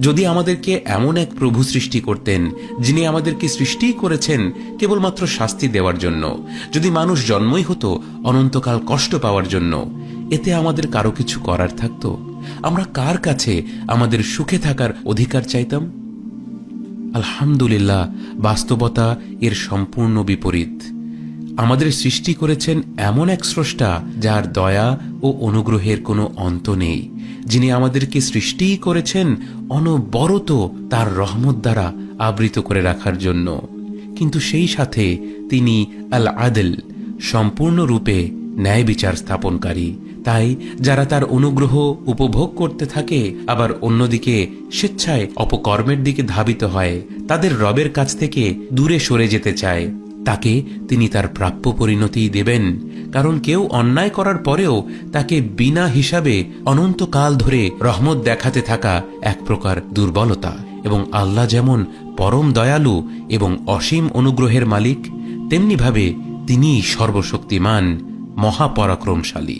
যদি আমাদেরকে এমন এক প্রভু সৃষ্টি করতেন, যিনি আমাদেরকে সৃষ্টিই করেছেন কেবলমাত্র শাস্তি দেওয়ার জন্য, যদি মানুষ জন্মই হতো অনন্তকাল কষ্ট পাওয়ার জন্য, এতে আমাদের কারও কিছু করার থাকতো? আমরা কার কাছে আমাদের সুখে থাকার অধিকার চাইতাম? আলহামদুলিল্লাহ, বাস্তবতা এর সম্পূর্ণ বিপরীত। আমাদের সৃষ্টি করেছেন এমন এক স্রষ্টা যার দয়া ও অনুগ্রহের কোনো অন্ত নেই, যিনি আমাদেরকে সৃষ্টিই করেছেন অনবরত তার রহমত দ্বারা আবৃত করে রাখার জন্য। কিন্তু সেই সাথে তিনি আল আদল সম্পূর্ণরূপে ন্যায় বিচার স্থাপনকারী। তাই যারা তার অনুগ্রহ উপভোগ করতে থাকে, আবার অন্যদিকে স্বেচ্ছায় অপকর্মের দিকে ধাবিত হয়, তাদের রবের কাছ থেকে দূরে সরে যেতে চায়। তাকে তিনি তার প্রাপ্য পরিণতি দেবেন, কারণ কেউ অন্যায় করার পরেও তাকে বিনা হিসাবে অনন্তকাল ধরে রহমত দেখাতে থাকা এক প্রকার দুর্বলতা। এবং আল্লাহ যেমন পরম দয়ালু এবং অসীম অনুগ্রহের মালিক, তেমনিভাবে তিনি সর্বশক্তিমান, মহাপরাক্রমশালী।